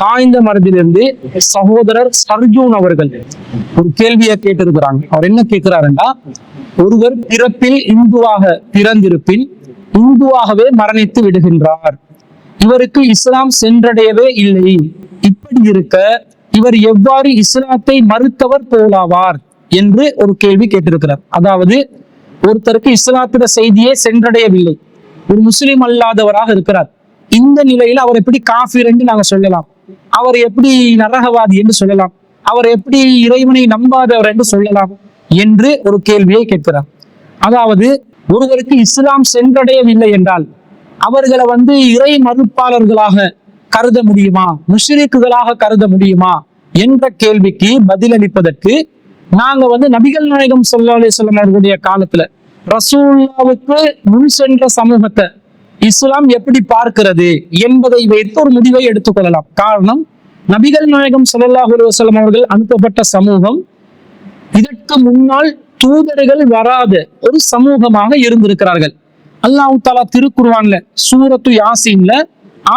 சாய்ந்த மரபிலிருந்து சகோதரர் சர்ஜூன் அவர்கள் ஒரு கேள்வியை கேட்டிருக்கிறாங்க. அவர் என்ன கேட்கிறாருன்னா ஒருவர் பிறப்பில் இந்துவாக பிறந்திருப்பின் இந்துவாகவே மரணித்து விடுகின்றார். இவருக்கு இஸ்லாம் சென்றடையவே இல்லை. இப்படி இருக்க இவர் எவ்வாறு இஸ்லாத்தை மறுத்தவர் போலாவார் என்று ஒரு கேள்வி கேட்டிருக்கிறார். அதாவது ஒருத்தருக்கு இஸ்லாத்திட செய்தியே சென்றடையவில்லை. ஒரு முஸ்லிம் அல்லாதவராக இருக்கிறார். இந்த நிலையில அவர் எப்படி காஃபிர் என்று நாங்க சொல்லலாம். அவர் எப்படி நரகவாதி என்று சொல்லலாம். அவர் எப்படி இறைவனை நம்பாதவர் என்று சொல்லலாம் என்று ஒரு கேள்வியை கேட்கிறார். அதாவது ஒருவருக்கு இஸ்லாம் சென்றடையவில்லை என்றால் அவர்களை வந்து இறை மறுப்பாளர்களாக கருத முடியுமா? முஷ்ரிக்குகளாக கருத முடியுமா? என்ற கேள்விக்கு பதிலளிப்பதற்கு நாங்க வந்து நபிகள் நாயகம் ஸல்லல்லாஹு அலைஹி வஸல்லம் காலத்துல ரசூல்லாவுக்கு முன் சென்ற சமூகத்தை இஸ்லாம் எப்படி பார்க்கிறது என்பதை வைத்து ஒரு முடிவை எடுத்துக்கொள்ளலாம். காரணம் நபிகள் நாயகம் சல்லாஹூ அலைஹி அவர்கள் அனுப்பப்பட்ட சமூகம் இதற்கு முன்னால் தூதர்கள் வராத ஒரு சமூகமாக இருந்திருக்கிறார்கள். அல்லாஹ் தாலா திருக்குர்ஆன்ல சூரத்து யாசின்ல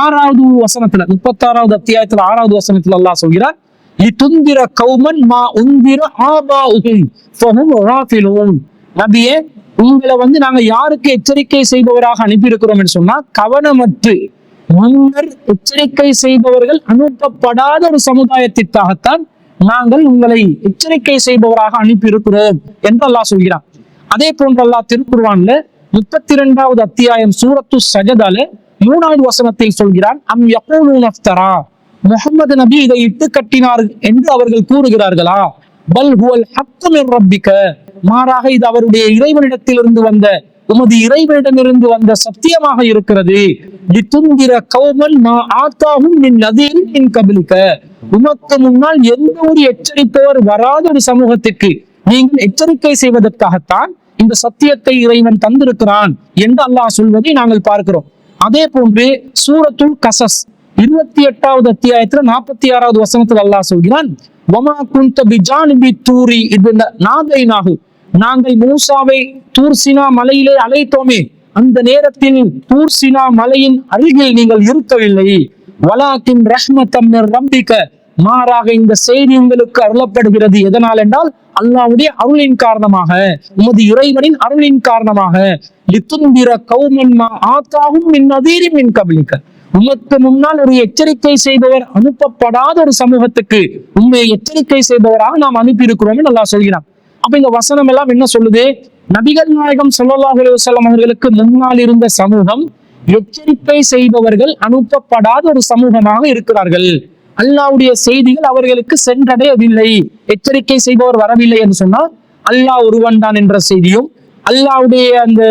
ஆறாவது வசனத்துல முப்பத்தாறாவது அத்தியாயத்துல ஆறாவது வசனத்துல அல்லாஹ் சொல்கிறார் லிதுந்திர கௌமன் மா உந்திர ஆபாஉஹும் நபியே உங்களை வந்து நாங்க யாருக்கு எச்சரிக்கை செய்பவராக அனுப்பியிருக்கிறோம் என்று சொன்னா கவனமற்று முன்னர் எச்சரிக்கை செய்பவர்கள் அனுப்பப்படாத ஒரு சமுதாயத்திற்காகத்தான் நாங்கள் உங்களை எச்சரிக்கை செய்பவராக அனுப்பியிருக்கிறோம் என்று அல்லாஹ் சொல்கிறான். அதே போன்று அல்லாஹ் திருக்குர்ஆன்ல முப்பத்தி இரண்டாவது அத்தியாயம் சூரத்து சஜதால மூணாவது வசனத்தில் சொல்கிறான் அம் யகூலூன அஃப்தரா முகமது நபி இதை இட்டு கட்டினார் என்று அவர்கள் கூறுகிறார்களா? பல் ஹுவல் ஹக்கு ரப்பிக்க. மாறாக இது அவருடைய இறைவனிடத்திலிருந்து வந்த உமது இறைவனிடமிருந்து வந்த சத்தியமாக இருக்கிறது. லிதுந்திர கௌமல் மா ஆத்தாகும் நின் நதீர் நின் கபிலிக்க உமக்கு முன்னால் எந்த ஒரு எச்சரிப்பவர் வராத ஒரு சமூகத்திற்கு நீங்கள் எச்சரிக்கை செய்வதற்காகத்தான் இந்த சத்தியத்தை இறைவன் தந்திருக்கிறான் என்று அல்லாஹ் சொல்வதை நாங்கள் பார்க்கிறோம். அதே போன்று சூரத்துல் கசஸ் இருபத்தி எட்டாவது அத்தியாயத்துல நாற்பத்தி ஆறாவது வசனத்தில் அல்லாஹ் சொல்கிறான் வமா குந்த பிஜானிபி தூரி இது நாதைனாகு நாங்கள் மூசாவை தூர்சினா மலையிலே அழைத்தோமே அந்த நேரத்தில் தூர்சினா மலையின் அருகில் நீங்கள் இருக்கவில்லை. வலாக்கின் ரஹ்மத்தம் ரம்பிக்க மாறாக இந்த செய்தி உங்களுக்கு அருளப்படுகிறது. எதனால் என்றால் அல்லாவுடைய அருளின் காரணமாக உமது இறைவனின் அருளின் காரணமாக. லித்துந்திர கௌமன் ஆத்தாகும் மின் நதீரி மின் கபலிக்க. உமக்கு முன்னால் ஒரு எச்சரிக்கை செய்தவர் அனுப்பப்படாத ஒரு சமூகத்துக்கு உண்மை எச்சரிக்கை செய்பவராக நாம் அனுப்பி இருக்கிறோம் அல்லாஹ் சொல்கிறான். அப்ப இந்த வசனம் எல்லாம் என்ன சொல்லுது? நபிகள் நாயகம் ஸல்லல்லாஹு அலைஹி அவர்களுக்கு முன்னால் இருந்த சமூகம் எச்சரிக்கை செய்பவர்கள் அனுப்பப்படாத ஒரு சமூகமாக இருக்கிறார்கள். அல்லாஹ்வுடைய செய்திகள் அவர்களுக்கு சென்றடையவில்லை. எச்சரிக்கை செய்பவர் வரவில்லை என்று சொன்னால் அல்லாஹ் ஒருவன் தான் என்ற செய்தியும் அல்லாஹ்வுடைய அந்த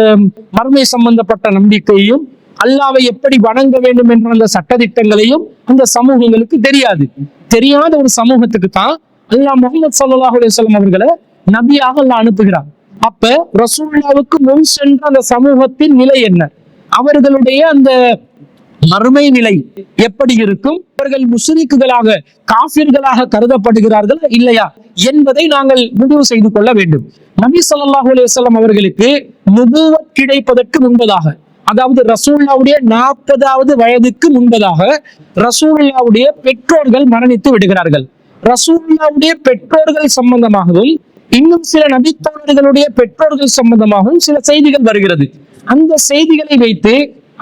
மர்மை சம்பந்தப்பட்ட நம்பிக்கையும் அல்லாவை எப்படி வணங்க வேண்டும் என்ற அந்த சட்டதிட்டங்களையும் அந்த சமூகங்களுக்கு தெரியாது. தெரியாத ஒரு சமூகத்துக்கு தான் அல்லாஹ் முகமது சல்லாஹ் அலுவலம் அவர்களை நபியாக அல்ல அனுப்புகிறார் அப்ப ரசூல்லாவுக்கு முன் சென்ற அந்த சமூகத்தின் நிலை என்ன? அவர்களுடைய அந்த மறுமை நிலை எப்படி இருக்கும்? அவர்கள் முஸ்லிக்குகளாக காபிர்களாக கருதப்படுகிறார்கள் இல்லையா என்பதை நாங்கள் முடிவு செய்து கொள்ள வேண்டும். நபி ஸல்லல்லாஹு அலுவலம் அவர்களுக்கு நுபுவத் கிடைப்பதற்கு முன்பதாக அதாவது ரசூல்லாவுடைய நாற்பதாவது வயதுக்கு முன்பதாக ரசூல்லாவுடைய பெற்றோர்கள் மரணித்து விடுகிறார்கள். ரசூல்லாவுடைய பெற்றோர்கள் சம்பந்தமாகவும் இன்னும் சில நபித்தோழர்களுடைய பெற்றோர்கள் சம்பந்தமாகவும் சில செய்திகள் வருகிறது. அந்த செய்திகளை வைத்து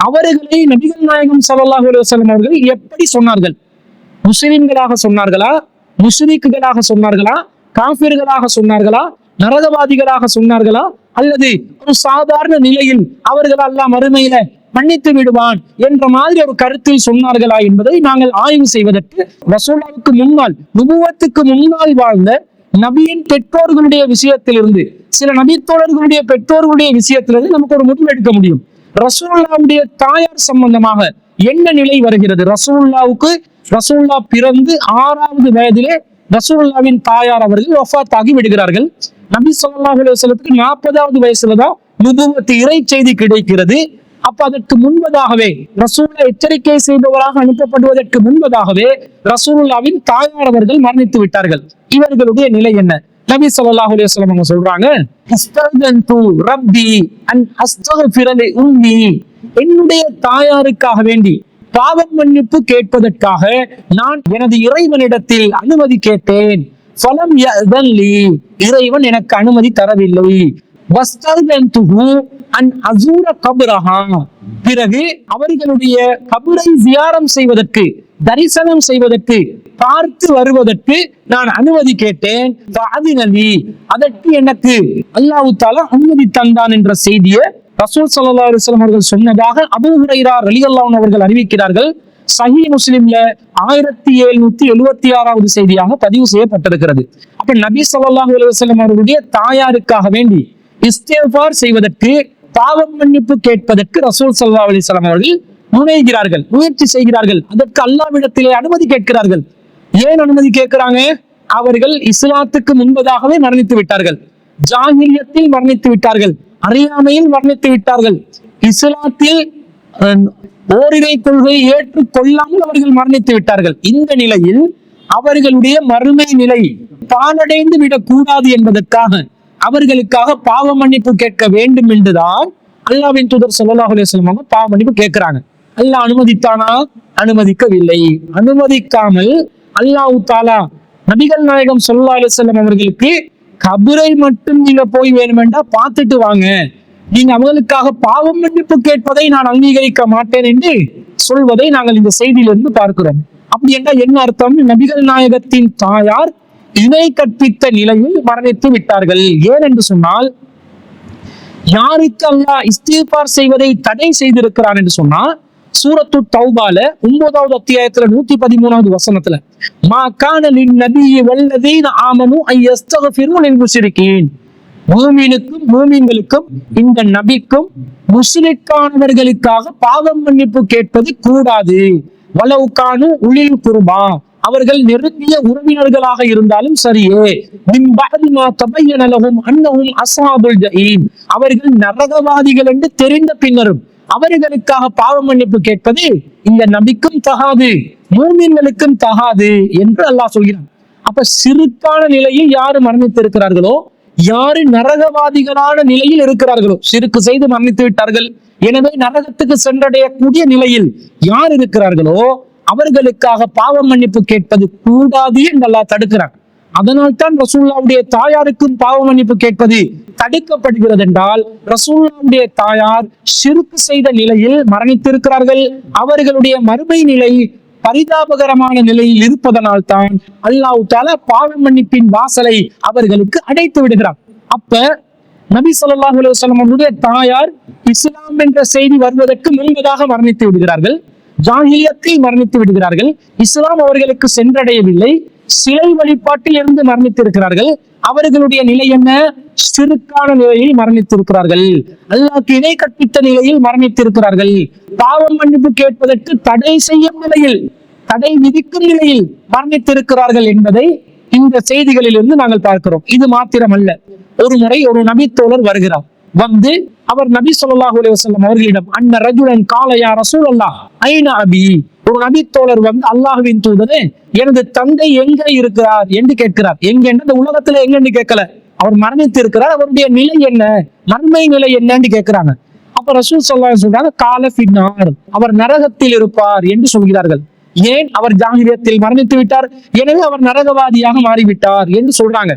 அவர்களை நபிகள் நாயகம் சல்லாஹ் அலுவலம் அவர்கள் எப்படி சொன்னார்கள்? முஸ்லிம்களாக சொன்னார்களா? முஸ்லிக்குகளாக சொன்னார்களா? காபிர்களாக சொன்னார்களா? நரகவாதிகளாக சொன்னார்களா? அல்லது ஒரு சாதாரண நிலையில் அவர்கள் எல்லாம் அருமையில மன்னித்து விடுவான் என்ற மாதிரி ஒரு கருத்தில் சொன்னார்களா என்பதை நாங்கள் ஆய்வு செய்வதற்கு ரசூலாவுக்கு முன்னால் நுபுவத்துக்கு முன்னால் வாழ்ந்த நபியின் பெற்றோர்களுடைய விஷயத்திலிருந்து சில நபித்தோழர்களுடைய பெற்றோர்களுடைய விஷயத்திலிருந்து நமக்கு ஒரு முடிவு எடுக்க முடியும். ரசூல்லாவுடைய தாயார் சம்பந்தமாக என்ன நிலை வருகிறது? ரசூல்லாவுக்கு ரசூல்லா பிறந்து ஆறாவது வயதிலே ரசூல்லாவின் தாயார் அவர்கள் வஃபாத் ஆகி விடுகிறார்கள். நபி சொல்லா அலுவலத்துக்கு நாற்பதாவது வயசுலதான் நுபுவத்து இறை செய்தி கிடைக்கிறது. அப்ப அதற்கு முன்பதாகவே ரசூல்லா எச்சரிக்கை செய்பவராக அனுப்பப்படுவதற்கு முன்பதாகவே ரசூல்லாவின் தாயார் அவர்கள் மரணித்து விட்டார்கள். இவர்களுடைய நிலை என்ன? நபி சொல்லாஹ் அலிஸ்லாம் அவங்க சொல்றாங்க ரப்பி உம்மி. என்னுடைய தாயாருக்காக வேண்டி பாவம் மன்னிப்பு கேட்பதற்காக நான் எனது இறைவனிடத்தில் அனுமதி கேட்டேன். ஃபலம் இறைவன் எனக்கு அனுமதி தரவில்லை. அன் அசூர கபுரஹா. பிறகு அவர்களுடைய கபுரை ஜியாரம் செய்வதற்கு தரிசனம் செய்வதற்கு பார்த்து வருவதற்கு நான் அனுமதி கேட்டேன். அதற்கு எனக்கு அல்லாஹ் தாலா அனுமதி தந்தான் என்ற செய்தியை ரசூல் சல்லா அலுவலம் அவர்கள் சொன்னதாக அபூ ஹுரைரா ரலியல்லாஹு அவர்கள் அறிவிக்கிறார்கள். சஹி முஸ்லிம்ல ஆயிரத்தி எழுநூத்தி எழுவத்தி ஆறாவது செய்தியாக பதிவு செய்யப்பட்டிருக்கிறது. அப்ப நபி சல்லாஹூ அலுவலம் அவர்களுடைய தாயாருக்காக வேண்டி இஸ்திஃபார் செய்வதற்கு பாவ மன்னிப்பு கேட்பதற்கு ரசூல் சல்லா அலைஹி அவர்கள் முனைகிறார்கள் முயற்சி செய்கிறார்கள். அதற்கு அல்லாவிடத்திலே அனுமதி கேட்கிறார்கள். ஏன் அனுமதி கேட்கிறாங்க? அவர்கள் இஸ்லாத்துக்கு முன்பதாகவே மரணித்து விட்டார்கள். ஜாகிரியத்தில் மரணித்து விட்டார்கள். அறியாமையில் மரணித்து விட்டார்கள். இஸ்லாத்தில் அஹ், ஓரிரை கொள்கையை ஏற்றுக்கொள்ளாமல் அவர்கள் மரணித்து விட்டார்கள். இந்த நிலையில் அவர்களுடைய மறுமை நிலை பாலடைந்து விடக்கூடாது என்பதற்காக அவர்களுக்காக பாவ மன்னிப்பு கேட்க வேண்டும் என்றுதான் அல்லாவின் தூதர் ஸல்லல்லாஹு அலைஹி அவங்க பாவ மன்னிப்பு கேட்கிறாங்க. அல்லாஹ் அனுமதித்தானா? அனுமதிக்கவில்லை. அனுமதிக்காமல் அல்லாஹ் தாலா நபிகள் நாயகம் சொல்லா அலைஹி அவர்களுக்கு கபரை மட்டும் நீங்க போய் வேணுமெண்டா பார்த்துட்டு வாங்க. நீங்க அவர்களுக்காக பாவம் மன்னிப்பு கேட்பதை நான் அங்கீகரிக்க மாட்டேன் என்று சொல்வதை நாங்கள் இந்த செய்தியிலிருந்து பார்க்கிறோம். அப்படி என்றால் என்ன அர்த்தம்? நபிகள் நாயகத்தின் தாயார் இணை கற்பித்த நிலையில் மரணித்து விட்டார்கள். ஏன் என்று சொன்னால் யாருக்கு அல்லாஹ் இஸ்திஃபார் செய்வதை தடை செய்திருக்கிறான் என்று சொன்னா சூரத்து தௌபால ஒன்பதாவது அத்தியாயத்துல நூத்தி பதிமூணாவது வசனத்துல மா காணலின் நபியை வல்லதீன் ஆமனு ஐ யஸ்தக்ஃபிரு என்று முஷ்ரிகீன். மூமீனுக்கும் மூமீன்களுக்கும் இந்த நபிக்கும் முஸ்லிக்கானவர்களுக்காக பாவம் மன்னிப்பு கேட்பது கூடாது. வலவுக்கானு உளில் குருபா அவர்கள் நெருங்கிய உறவினர்களாக இருந்தாலும் சரியே. மின் பஅதி ஜஹீம். அவர்கள் நரகவாதிகள் என்று தெரிந்த பின்னரும் அவர்களுக்காக பாவ மன்னிப்பு கேட்பது இந்த நபிக்கும் தகாது மூமின்களுக்கும் தகாது என்று அல்லாஹ் சொல்கிறான். அப்ப சிறுக்கான நிலையில் யாரு மரணித்திருக்கிறார்களோ யாரு நரகவாதிகளான நிலையில் இருக்கிறார்களோ சிறுக்கு செய்து மரணித்து விட்டார்கள். எனவே நரகத்துக்கு சென்றடையக்கூடிய நிலையில் யார் இருக்கிறார்களோ அவர்களுக்காக பாவ மன்னிப்பு கேட்பது கூடாது என்று அல்லா தடுக்கிறான். அதனால் தான் ரசூல்லாவுடைய தாயாருக்கும் பாவ மன்னிப்பு கேட்பது தடுக்கப்படுகிறது என்றால் ரசூல்லாவுடைய தாயார் சிறுக்கு செய்த நிலையில் மரணித்திருக்கிறார்கள். அவர்களுடைய மறுமை நிலை பரிதாபகரமான நிலையில் இருப்பதனால் தான் அல்லாஹ் தால பாவ மன்னிப்பின் வாசலை அவர்களுக்கு அடைத்து விடுகிறார் அப்ப நபி சொல்லாஹ் அலைஹி அவருடைய தாயார் இஸ்லாம் என்ற செய்தி வருவதற்கு முன்பதாக மரணித்து விடுகிறார்கள். ஜாகிலியத்தில் மரணித்து விடுகிறார்கள். இஸ்லாம் அவர்களுக்கு சென்றடையவில்லை. சிலை வழிபாட்டில் இருந்து மரணித்திருக்கிறார்கள். அவர்களுடைய நிலை என்ன? சிறுக்கான நிலையில் மரணித்திருக்கிறார்கள். அல்லாஹ் இணை கற்பித்த நிலையில் மரணித்திருக்கிறார்கள். பாவம் மன்னிப்பு கேட்பதற்கு தடை செய்யும் நிலையில் தடை விதிக்கும் நிலையில் மரணித்திருக்கிறார்கள் என்பதை இந்த செய்திகளிலிருந்து நாங்கள் பார்க்கிறோம். இது மாத்திரமல்ல. ஒரு முறை ஒரு நபித்தோழர் வருகிறார். வந்து அவர் நபி சொல்லாஹு அலுவலம் அவர்களிடம் அன்ன ரஜுலன் காலையா ரசூல் அல்லாஹ் ஐநா அபி? ஒரு நபித்தோழர் வந்து அல்லாஹுவின் தூதரே எனது தந்தை எங்க இருக்கிறார்? என்று கேட்கிறார். எங்க இந்த உலகத்துல எங்கன்னு கேட்கல. அவர் மரணித்து இருக்கிறார் அவருடைய நிலை என்ன? நன்மை நிலை என்னன்னு கேட்கிறாங்க. அப்ப ரசூல் சொல்லா சொல்றாங்க கால பின்னார் அவர் நரகத்தில் இருப்பார் என்று சொல்கிறார்கள். ஏன்? அவர் ஜாகிரியத்தில் மரணித்து விட்டார். எனவே அவர் நரகவாதியாக மாறிவிட்டார் என்று சொல்றாங்க.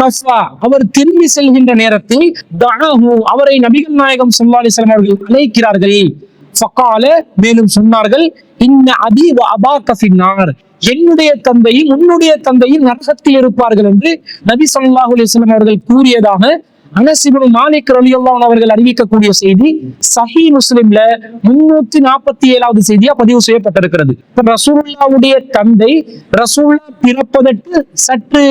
கஸ்வா அவர் திரும்பி செல்கின்ற நேரத்தில் தஅஹு அவரை நபிகள் நாயகம் ஸல்லல்லாஹு அலைஹி அவர்கள் அழைக்கிறார்கள். மேலும் சொன்னார்கள் இன்ன அபி அபா அபாக என்னுடைய தந்தையும் உன்னுடைய தந்தையும் நரகத்தில் இருப்பார்கள் என்று நபி சொல்லாஹு அலிஸ்லாம் அவர்கள் கூறியதாக அனஸ் மாலிக் ரலியல்லாஹு அவர்கள் அறிவிக்கக்கூடிய செய்தி சஹி முஸ்லிம்ல முன்னூத்தி நாற்பத்தி ஏழாவது செய்தியா பதிவு செய்யப்பட்டிருக்கிறது. ரசூல்லாவுடைய தந்தை ரசூல்லா பிறப்பதற்கு சற்று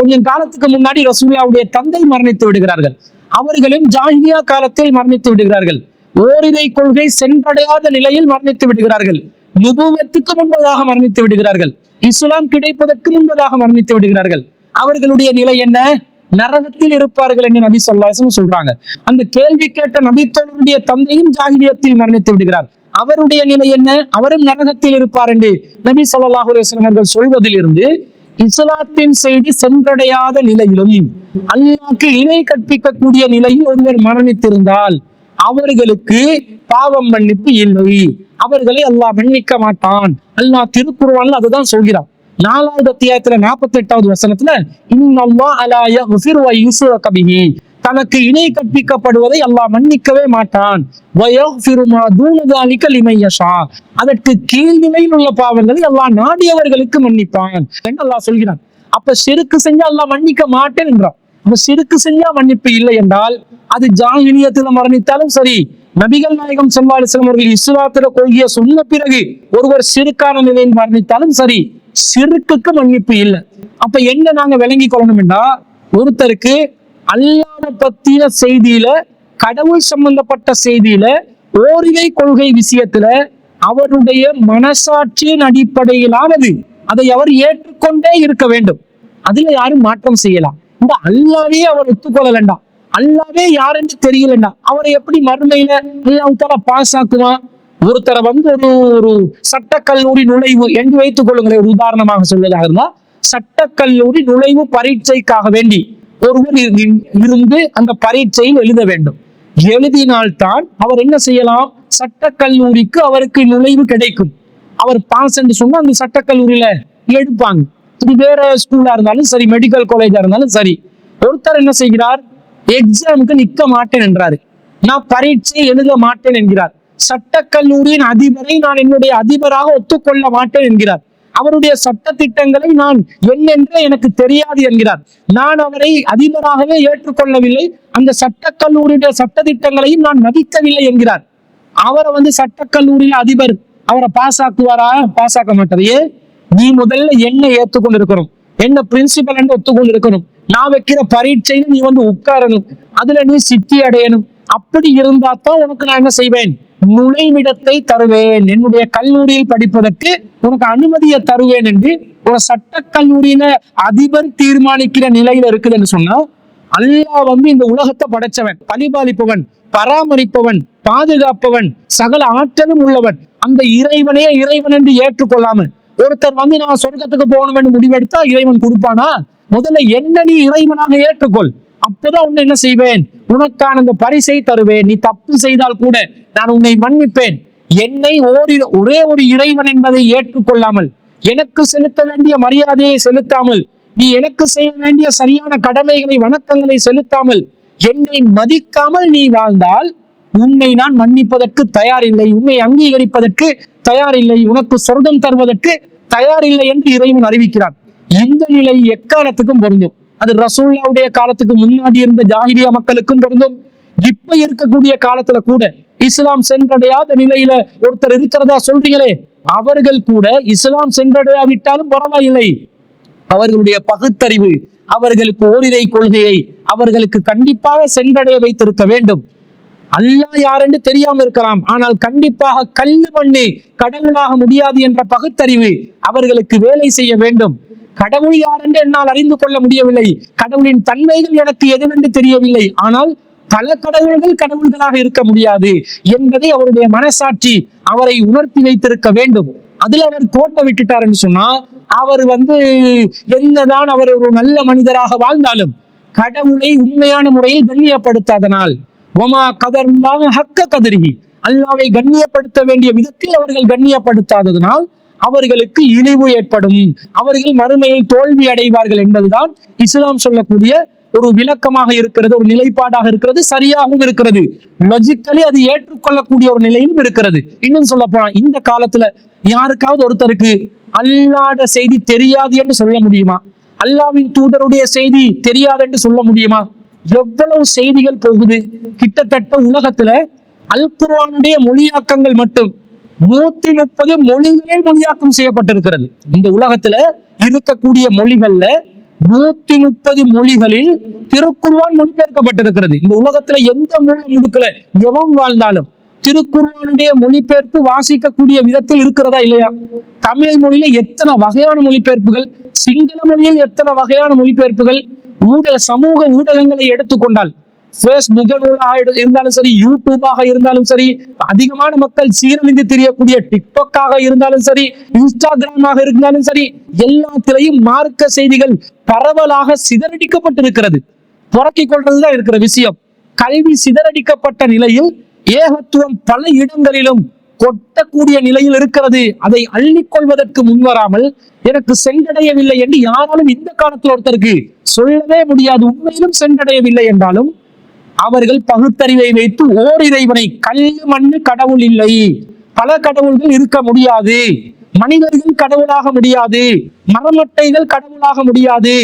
கொஞ்சம் காலத்துக்கு முன்னாடி ரசூல்லாவுடைய தந்தை மரணித்து விடுகிறார்கள். அவர்களும் ஜாஹிலியா காலத்தில் மரணித்து விடுகிறார்கள். ஓரிரை கொள்கை சென்றடையாத நிலையில் மரணித்து விடுகிறார்கள். நுபுவத்துக்கு முன்பதாக மரணித்து விடுகிறார்கள். இஸ்லாம் கிடைப்பதற்கு முன்பதாக மரணித்து விடுகிறார்கள். அவர்களுடைய நிலை என்ன? நரகத்தில் இருப்பார்கள் என்று நபி சொல்லாசம் சொல்றாங்க. அந்த கேள்வி கேட்ட நபித்தோழருடைய தந்தையும் ஜாகிரியத்தில் மரணித்து விடுகிறார். அவருடைய நிலை என்ன? அவரும் நரகத்தில் இருப்பார் என்று நபி ஸல்லல்லாஹு அலைஹி வஸல்லம் அவர்கள் சொல்வதிலிருந்து இஸ்லாத்தின் செய்தி சென்றடையாத நிலையிலும் அல்லாக்கு இணை கற்பிக்கக்கூடிய நிலையில் ஒருவர் மரணித்திருந்தால் அவர்களுக்கு பாவம் மன்னிப்பு இல்லை. அவர்களை அல்லாஹ் மன்னிக்க மாட்டான். அல்லாஹ் திருக்குறள் அதுதான் சொல்கிறான். நாலாவது அத்தியாயத்துல நாற்பத்தி எட்டாவது வசனத்துல கபிஹி தனக்கு இணை கற்பிக்கப்படுவதை எல்லாம் மன்னிக்கவே மாட்டான். அதற்கு கீழ்நிலையில் உள்ள பாவங்களை அல்லாஹ் நாடியவர்களுக்கு மன்னிப்பான் என்று அல்லாஹ் சொல்கிறான். அப்ப சிறுக்கு செஞ்சா எல்லாம் மன்னிக்க மாட்டேன் என்றான். அப்ப சிறுக்கு செஞ்சா மன்னிப்பு இல்லை என்றால் அது ஜாகினியத்துல மரணித்தாலும் சரி நபிகள் நாயகம் ஸல்லல்லாஹு அலைஹி அவர்கள் இஸ்லாத்துல கொள்கையை சொன்ன பிறகு ஒருவர் சிறுக்கான நிலையில் மரணித்தாலும் சரி சிறுக்குக்கு மன்னிப்பு இல்லை. அப்ப என்ன நாங்க விளங்கி கொள்ளணும்னா ஒருத்தருக்கு அல்லாத பத்தின செய்தியில கடவுள் சம்பந்தப்பட்ட செய்தியில ஓரிகை கொள்கை விஷயத்துல அவருடைய மனசாட்சியின் அடிப்படையிலானது. அதை அவர் ஏற்றுக்கொண்டே இருக்க வேண்டும். அதுல யாரும் மாற்றம் செய்யலாம். இந்த அல்லாவே அவர் ஒத்துக்கொள்ள வேண்டாம் அல்லாவே யாருன்னு தெரியலண்டா அவரை எப்படி மறுமையில அல்லாஹ் பாஸ் ஆக்குவான் ஒருத்தரை வந்து ஒரு ஒரு சட்டக்கல்லூரி நுழைவு என்று வைத்துக் கொள்ளுங்களேன் ஒரு உதாரணமாக சொல்வதாக இருந்தால் சட்டக்கல்லூரி நுழைவு பரீட்சைக்காக வேண்டி ஒருவர் இருந்து அந்த பரீட்சையில் எழுத வேண்டும். எழுதினால்தான் அவர் என்ன செய்யலாம்? சட்டக்கல்லூரிக்கு அவருக்கு நுழைவு கிடைக்கும். அவர் பாஸ் என்று சொன்னா அந்த சட்டக்கல்லூரியில எடுப்பாங்க இது வேற ஸ்கூலா இருந்தாலும் சரி மெடிக்கல் காலேஜா இருந்தாலும் சரி. ஒருத்தர் என்ன செய்கிறார்? எக்ஸாமுக்கு நிக்க மாட்டேன் என்றாரு. நான் பரீட்சை எழுத மாட்டேன் என்கிறார். சட்டக்கல்லூரியின் அதிபரை நான் என்னுடைய அதிபராக ஒத்துக்கொள்ள மாட்டேன் என்கிறார். அவருடைய சட்ட திட்டங்களை நான் என்னென்றே எனக்கு தெரியாது என்கிறார். நான் அவரை அதிபராகவே ஏற்றுக்கொள்ளவில்லை. அந்த சட்டக்கல்லூரியுடைய சட்ட திட்டங்களையும் நான் மதிக்கவில்லை என்கிறார். அவரை வந்து சட்டக்கல்லூரியில அதிபர் அவரை பாஸ் ஆக்குவாரா பாஸ் ஆக்க மாட்டார். ஏன்? நீ முதல்ல என்ன ஏற்றுக்கொண்டு இருக்கணும் என்ன பிரின்சிபல் என்று ஒத்துக்கொண்டு இருக்கணும் நான் வைக்கிற பரீட்சையும் நீ வந்து உட்காரணும். அதுல நீ சித்தி அடையணும். அப்படி இருந்தா தான் உனக்கு நான் என்ன செய்வேன்? நுழைவிடத்தை தருவேன். என்னுடைய கல்லூரியில் படிப்பதற்கு உனக்கு அனுமதியை தருவேன் என்று ஒரு சட்ட கல்லூரியில அதிபர் தீர்மானிக்கிற நிலையில இருக்குதுன்னு சொன்னா அல்லாஹ் வந்து இந்த உலகத்தை படைச்சவன் பலிபாலிப்பவன் பராமரிப்பவன் பாதுகாப்பவன் சகல ஆற்றலும் உள்ளவன் அந்த இறைவனே இறைவன் என்று ஏற்றுக்கொள்ளாமல் ஒருத்தர் வந்து நான் சொர்க்கத்துக்கு போகணும் என்று முடிவெடுத்தா இறைவன் கொடுப்பானா? முதல்ல என்ன நீ இறைவனாக ஏற்றுக்கொள். அப்பதான் உன்னை என்ன செய்வேன்? உனக்கான அந்த பரிசை தருவேன். நீ தப்பு செய்தால் கூட நான் உன்னை மன்னிப்பேன். என்னை ஓரி ஒரே ஒரு இறைவன் என்பதை ஏற்றுக்கொள்ளாமல் எனக்கு செலுத்த வேண்டிய மரியாதையை செலுத்தாமல் நீ எனக்கு செய்ய வேண்டிய சரியான கடமைகளை வணக்கங்களை செலுத்தாமல் என்னை மதிக்காமல் நீ வாழ்ந்தால் உன்னை நான் மன்னிப்பதற்கு தயார் இல்லை உன்னை அங்கீகரிப்பதற்கு தயார் இல்லை உனக்கு சொர்க்கம் தருவதற்கு தயார் இல்லை என்று இறைவன் அறிவிக்கிறான். இந்த நிலை எக்காலத்துக்கும் பொருந்தும். அது ரசூல்லாவுடைய காலத்துக்கு முன்னாடி இருந்த ஜாகிரியா மக்களுக்கும் பொருந்தும். இப்ப இருக்கக்கூடிய காலத்துல கூட இஸ்லாம் சென்றடையாத நிலையில ஒருத்தர் இருக்கிறதா சொல்றீங்களே அவர்கள் கூட இஸ்லாம் சென்றடையாவிட்டாலும் பரவாயில்லை. அவர்களுடைய பகுத்தறிவு அவர்களுக்கு ஓரிரை கொள்கையை அவர்களுக்கு கண்டிப்பாக சென்றடைய வைத்திருக்க வேண்டும். அல்லா யாரென்று தெரியாம இருக்கலாம். ஆனால் கண்டிப்பாக கல்லு மண்ணு கடவுளாக முடியாது என்ற பகுத்தறிவு அவர்களுக்கு வேலை செய்ய வேண்டும். கடவுள் யாரென்று என்னால் அறிந்து கொள்ள முடியவில்லை. கடவுளின் தன்மைகள் எனக்கு எதுவென்று தெரியவில்லை. ஆனால் பல கடவுள்கள் கடவுள்களாக இருக்க முடியாது என்பதை அவருடைய மனசாட்சி அவரை உணர்த்தி வைத்திருக்க வேண்டும். அதுல அவர் கோட்டை விட்டுட்டாருன்னு சொன்னா அவர் வந்து என்னதான் அவர் ஒரு நல்ல மனிதராக வாழ்ந்தாலும் கடவுளை உண்மையான முறையில் கண்ணியப்படுத்தாதனால் ஒமா கதர்லாக ஹக்க கதறி அல்லாவை கண்ணியப்படுத்த வேண்டிய விதத்தில் அவர்கள் கண்ணியப்படுத்தாததனால் அவர்களுக்கு இழிவு ஏற்படும். அவர்கள் மறுமையில் தோல்வி அடைவார்கள் என்பதுதான் இஸ்லாம் சொல்லக்கூடிய ஒரு விளக்கமாக இருக்கிறது ஒரு நிலைப்பாடாக இருக்கிறது சரியாகவும் இருக்கிறது. லாஜிக்கலி அது ஏற்றுக்கொள்ளக்கூடிய ஒரு நிலையிலும் இருக்கிறது. இன்னும் சொல்ல போனா இந்த காலத்துல யாருக்காவது ஒருத்தருக்கு அல்லாத செய்தி தெரியாது என்று சொல்ல முடியுமா? அல்லாவின் தூதருடைய செய்தி தெரியாது என்று சொல்ல முடியுமா? எவ்வளவு செய்திகள் போகுது? கிட்டத்தட்ட உலகத்துல அல்குரானுடைய மொழியாக்கங்கள் மட்டும் நூத்தி முப்பது மொழிகளே மொழியாக்கம் செய்யப்பட்டிருக்கிறது. இந்த உலகத்துல இருக்கக்கூடிய மொழிகள்ல நூத்தி முப்பது மொழிகளில் திருக்குறான் மொழிபெயர்க்கப்பட்டிருக்கிறது. இந்த உலகத்துல எந்த மொழி முடுக்கல எவன் வாழ்ந்தாலும் திருக்குர்ஆனுடைய மொழிபெயர்ப்பு வாசிக்கக்கூடிய விதத்தில் இருக்கிறதா இல்லையா? தமிழ் மொழியில எத்தனை வகையான மொழிபெயர்ப்புகள் சிங்கள மொழியில் எத்தனை வகையான மொழிபெயர்ப்புகள் ஊடக சமூக ஊடகங்களை எடுத்துக்கொண்டால் ஃபேஸ்புக் இருந்தாலும் சரி யூடியூபாக இருந்தாலும் சரி அதிகமான மக்கள் சீரழிந்து தெரியக்கூடிய டிக்டாக்காக இருந்தாலும் சரி இன்ஸ்டாகிராமாக இருந்தாலும் சரி எல்லாத்திலையும் மார்க்க செய்திகள் பரவலாக சிதறடிக்கப்பட்டிருக்கிறது. புறக்கிக் கொள்றதுதான் இருக்கிற விஷயம். கல்வி சிதறடிக்கப்பட்ட நிலையில் ஏகத்துவம் பல இடங்களிலும் கொட்டக்கூடிய நிலையில் இருக்கிறது. அதை அள்ளிக்கொள்வதற்கு முன்வராமல் எனக்கு சென்றடையவில்லை என்று யாராலும் இந்த காலத்தில் ஒருத்தருக்கு சொல்லவே முடியாது. உண்மையிலும் சென்றடையவில்லை என்றாலும் அவர்கள் பகுத்தறிவை வைத்து ஓர் இறைவனை கல் மண்ணு கடவுள் இல்லை. பல கடவுள்கள் இருக்க முடியாது. மனிதர்கள் கடவுளாக முடியாது. மரமட்டைகள் கடவுளாக முடியாது.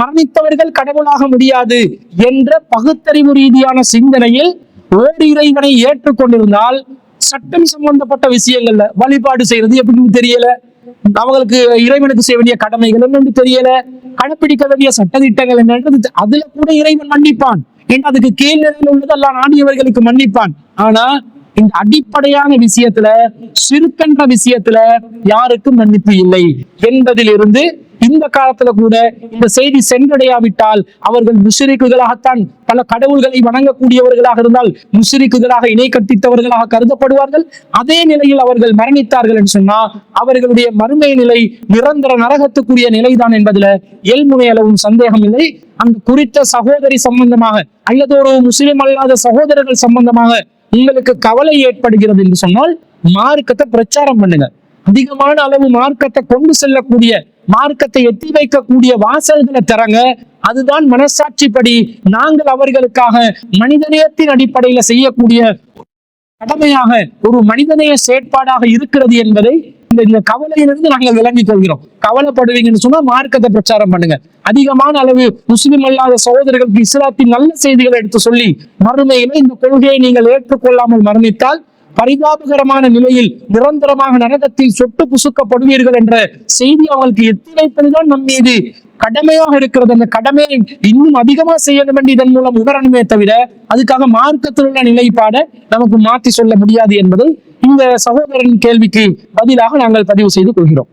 மரணித்தவர்கள் கடவுளாக முடியாது என்ற பகுத்தறிவு ரீதியான சிந்தனையில் ஓர் இறைவனை ஏற்றுக்கொண்டிருந்தால் சட்டம் சம்பந்தப்பட்ட விஷயங்கள்ல வழிபாடு செய்யறது எப்படின்னு தெரியல. அவங்களுக்கு இறைவனுக்கு செய்ய வேண்டிய கடமைகள் என்னன்னு தெரியல. கடைப்பிடிக்க வேண்டிய சட்டதிட்டங்கள் என்னன்றது அதுல கூட இறைவன் மன்னிப்பான். ஏன்னா அதுக்கு கீழ்நிலையில் உள்ளதெல்லாம் நாடியவர்களுக்கு மன்னிப்பான். ஆனா இந்த அடிப்படையான விஷயத்துல சிறுக்கன்ற விஷயத்துல யாருக்கும் மன்னிப்பு இல்லை என்பதிலிருந்து இந்த காலத்துல கூட இந்த செய்தி சென்றடையாவிட்டால் அவர்கள் முஷரிக்குகளாகத்தான் பல கடவுள்களை வணங்கக்கூடியவர்களாக இருந்தால் முஷரிக்குகளாக இணை கட்டித்தவர்களாக கருதப்படுவார்கள். அதே நிலையில் அவர்கள் மரணித்தார்கள் என்று சொன்னா அவர்களுடைய மறுமை நிலை நிரந்தர நரகத்துக்குரிய நிலைதான் என்பதுல எல்முனை அளவும் சந்தேகம் இல்லை. அந்த குறித்த சகோதரி சம்பந்தமாக அல்லது ஒரு முஸ்லிம் அல்லாத சகோதரர்கள் சம்பந்தமாக உங்களுக்கு கவலை ஏற்படுகிறது என்று சொன்னால் மார்க்கத்தை பிரச்சாரம் பண்ணுங்க. அதிகமான அளவு மார்க்கத்தை கொண்டு செல்லக்கூடிய மார்க்கத்தை எட்டி வைக்கக்கூடிய வாசல்களை தரங்க அதுதான் மனசாட்சிப்படி நாங்கள் அவர்களுக்காக மனிதநேயத்தின் அடிப்படையில செய்யக்கூடிய கடமையாக ஒரு மனிதநேய செயற்பாடாக இருக்கிறது என்பதை இந்த இந்த கவலையிலிருந்து நாங்கள் விளங்கிக் கொள்கிறோம். கவலைப்படுவீங்கன்னு சொன்னா மார்க்கத்தை பிரச்சாரம் பண்ணுங்க. அதிகமான அளவு முஸ்லிம் அல்லாத சகோதரர்களுக்கு இஸ்லாத்தின் நல்ல செய்திகளை எடுத்து சொல்லி மறுமையில இந்த கொள்கையை நீங்கள் ஏற்றுக்கொள்ளாமல் மரணித்தால் பரிதாபகரமான நிலையில் நிரந்தரமாக நரகத்தில் சொட்டு புசுக்கப்படுவீர்கள் என்ற செய்தி அவங்களுக்கு எத்திரைப்பதுதான் நம் மீது கடமையாக இருக்கிறது. அந்த கடமையை இன்னும் அதிகமா செய்யணும் என்று இதன் மூலம் உணரணுமே தவிர அதுக்காக மார்க்கத்தில் உள்ள நிலைப்பாடை நமக்கு மாற்றி சொல்ல முடியாது என்பதை இந்த சகோதரன் கேள்விக்கு பதிலாக நாங்கள் பதிவு செய்து கொள்கிறோம்.